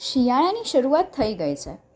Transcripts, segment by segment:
શિયાળાની શરૂઆત થઈ ગઈ છે.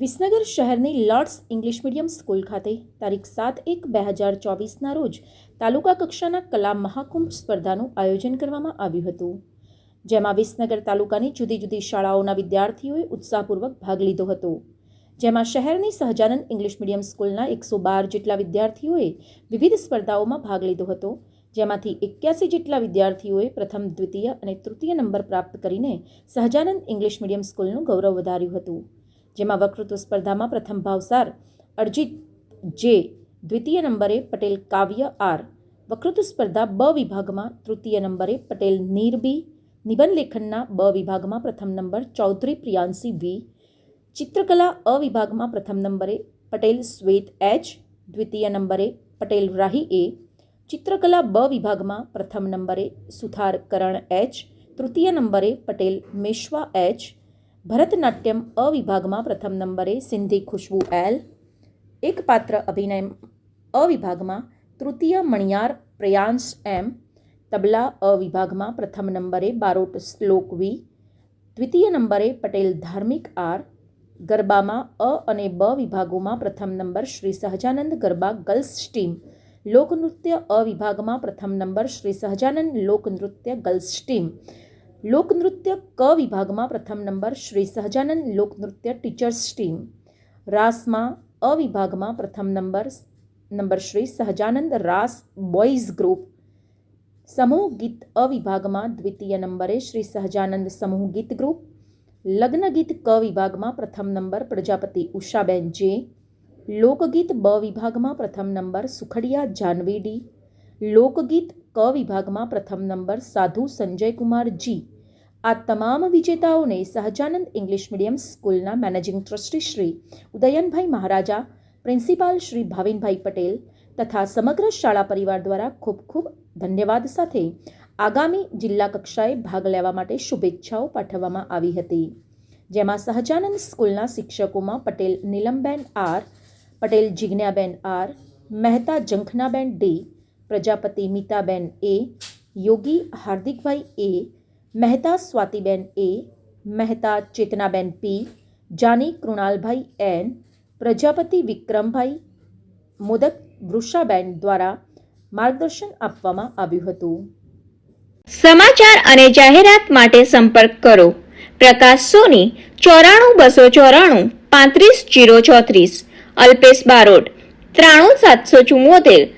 વિસનગર શહેરની લોર્ડ્સ ઇંગ્લિશ મીડિયમ સ્કૂલ ખાતે તારીખ સાત એક બે હજાર ચોવીસના રોજ તાલુકા કક્ષાના કલા મહાકુંભ સ્પર્ધાનું આયોજન કરવામાં આવ્યું હતું. જેમાં વિસનગર તાલુકાની જુદી જુદી શાળાઓના વિદ્યાર્થીઓએ ઉત્સાહપૂર્વક ભાગ લીધો હતો. જેમાં શહેરની સહજાનંદ ઇંગ્લિશ મીડિયમ સ્કૂલના એકસો બાર જેટલા વિદ્યાર્થીઓએ વિવિધ સ્પર્ધાઓમાં ભાગ લીધો હતો. જેમાંથી એક્યાસી જેટલા વિદ્યાર્થીઓએ પ્રથમ, દ્વિતીય અને તૃતીય નંબર પ્રાપ્ત કરીને સહજાનંદ ઇંગ્લિશ મીડિયમ સ્કૂલનું ગૌરવ વધાર્યું હતું. જેમાં વક્તૃત્વ સ્પર્ધામાં પ્રથમ ભાવસાર અર્જિત જે દ્વિતીય નંબરે પટેલ કાવ્ય આર. વક્તૃત્વ સ્પર્ધા બ વિભાગમાં તૃતીય નંબરે પટેલ નીરબી, નિબંધ લેખનના બ વિભાગમાં પ્રથમ નંબર ચૌધરી પ્રિયાંશી વી. ચિત્રકલા અ વિભાગમાં પ્રથમ નંબરે પટેલ શ્વેત એચ, દ્વિતીય નંબરે પટેલ રાહી એ. ચિત્રકલા બ વિભાગમાં પ્રથમ નંબરે સુથાર કરણ એચ, તૃતીય નંબરે પટેલ મેશ્વા એચ ભરતનાટ્યમ અ વિભાગમાં પ્રથમ નંબરે સિંધી ખુશ્બુ એલ, એક પાત્ર અભિનય અ વિભાગમાં તૃતીય મણિયાર પ્રયાંશ એમ, તબલા અ વિભાગમાં પ્રથમ નંબરે બારોટ શ્લોક વી, દ્વિતીય નંબરે પટેલ ધાર્મિક આર, ગરબામાં અ અને બ વિભાગોમાં પ્રથમ number Shri Sahajanand garba girls team, લોકનૃત્ય અ વિભાગમાં પ્રથમ નંબર શ્રી સહજાનંદ લોકનૃત્ય ગર્લ્સ ટીમ લોકનૃત્ય ક વિભાગમાં પ્રથમ નંબર શ્રી સહજાનંદ લોકનૃત્ય ટીચર્સ ટીમ. રાસમાં અ વિભાગમાં પ્રથમ number number Shri Sahajanand raas boys group. સમૂહ ગીત અ વિભાગમાં દ્વિતીય નંબરે શ્રી સહજાનંદ સમૂહ ગીત ગ્રુપ. લગ્ન ગીત ક વિભાગમાં પ્રથમ નંબર પ્રજાપતિ ઉષાબેન જે. લોકગીત બ વિભાગમાં પ્રથમ નંબર સુખડિયા જાનવી ડી લોકગીત ક વિભાગમાં પ્રથમ નંબર સાધુ સંજયકુમાર જી. આ તમામ વિજેતાઓને સહજાનંદ ઇંગ્લિશ મીડિયમ સ્કૂલના managing trustee Shri Udayanbhai Maharaja, principal Shri Bhavinbhai Patel તથા સમગ્ર શાળા પરિવાર દ્વારા ખૂબ ખૂબ ધન્યવાદ સાથે આગામી જિલ્લા કક્ષાએ ભાગ લેવા માટે શુભેચ્છાઓ પાઠવવામાં આવી હતી. જેમાં સહજાનંદ સ્કૂલના શિક્ષકોમાં Patel Neelamben R, Patel Jignaben R, Mehta Jankhanaben D Prajapati Mitaben A, Yogi Hardikbhai A, Mehta Swatiben A, Mehta Chetnaben P, Jani Krunalbhai N, Prajapati Vikrambhai, Modak Vrushaben દ્વારા માર્ગદર્શન આપવામાં આવ્યું હતું. સમાચાર અને જાહેરાત માટે સંપર્ક કરો. પ્રકાશ સોની, ચોરાણું બસો ચોરાણું, પાંત્રીસ જીરો ચોત્રીસ, અલ્પેશ બારોટ, ત્રાણું સાતસો ચુમ્મોતેર